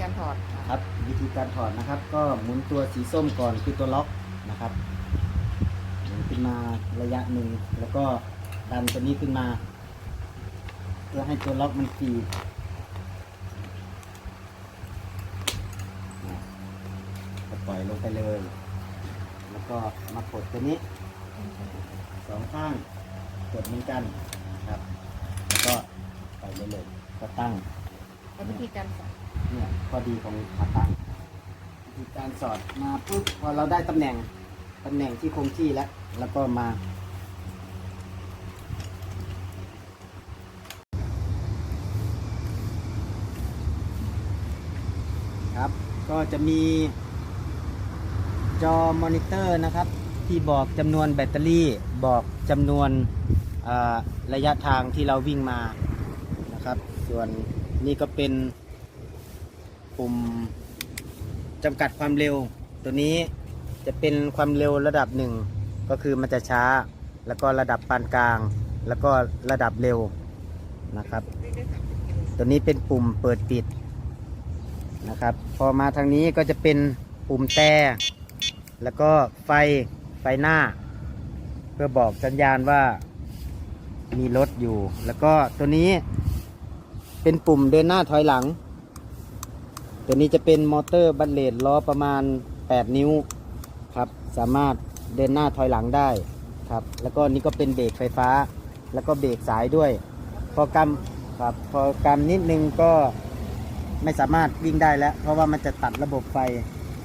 การถอดค่ะครับ วิธีการถอดนะครับ ก็หมุนตัวสีส้มก่อนคือตัวล็อกนะครับหมุนขึ้นมาระยะหนึ่งแล้วก็ดันตัวนี้ขึ้นมา เพื่อให้ตัวล็อกมันฟรีนะก็ปล่อยลงไปเลย แล้วก็มากดตัวนี้สองข้างกดเหมือนกันนะครับ แล้วก็ไปเลยเลยก็ตั้ง แล้ววิธีการใส่เนี่ยข้อดีของขาตั้งวิธีการสอดมาปุ๊บพอเราได้ตำแหน่งตำแหน่งที่คงที่แล้ว แล้วก็มา ครับ ก็จะมีจอมอนิเตอร์นะครับ ที่บอกจำนวนแบตเตอรี่บอกจำนวนระยะทางที่เราวิ่งมานะครับ ส่วน นี่ก็เป็นปุ่มจำกัดความเร็ว ตัวนี้จะเป็นความเร็วระดับหนึ่งก็คือมันจะช้า แล้วก็ระดับปานกลาง แล้วก็ระดับเร็วนะครับ ตัวนี้เป็นปุ่มเปิดปิดนะครับ พอมาทางนี้ก็จะเป็นปุ่มแต่แล้วก็ไฟไฟหน้า เพื่อบอกสัญญาณว่ามีรถอยู่ แล้วก็ตัวนี้ เป็นปุ่มเดินหน้าถอยหลัง ตัวนี้จะเป็นมอเตอร์บัลเลตล้อประมาณ 8 นิ้วครับ สามารถเดินหน้าถอยหลังได้ครับ แล้วก็นี่ก็เป็นเบรกไฟฟ้า แล้วก็เบรกสายด้วย พอกำครับพอกำนิดนึงก็ไม่สามารถวิ่งได้แล้ว เพราะว่ามันจะตัดระบบไฟ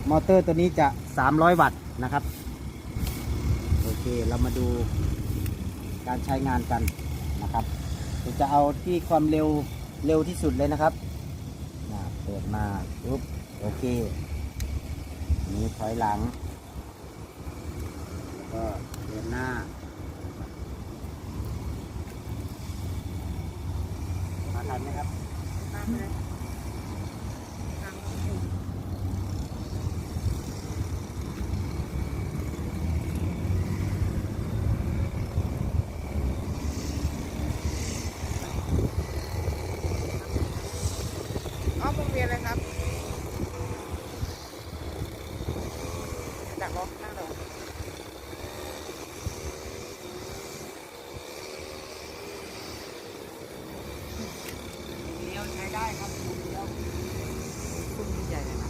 มอเตอร์ตัวนี้จะ 300 วัตต์นะครับ โอเค เรามาดูการใช้งานกันนะครับผมจะเอาที่ความเร็ว เร็วที่สุดเลยนะครับนะเปิดมาปุ๊บโอเคนี้ถอยหลัง แล้วก็เดินหน้ามาทันไหมครับมาเลย อ๋อวงเรียนเลยครับดักล็อกนั่งเลยเลี้ยวใช้ได้ครับเลี้ยว คุณใหญ่เลยนะ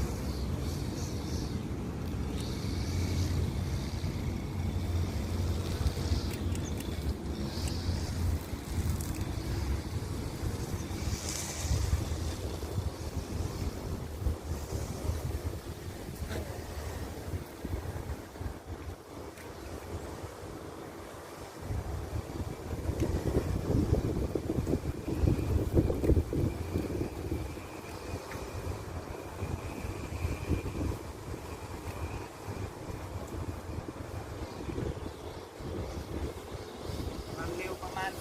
ความเร็วประมาณ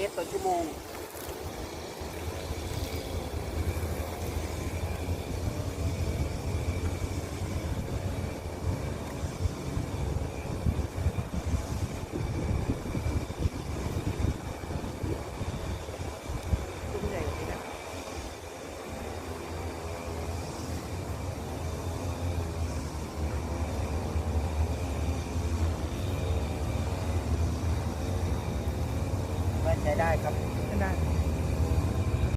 11กิโใช้ได้ครับใช้ได้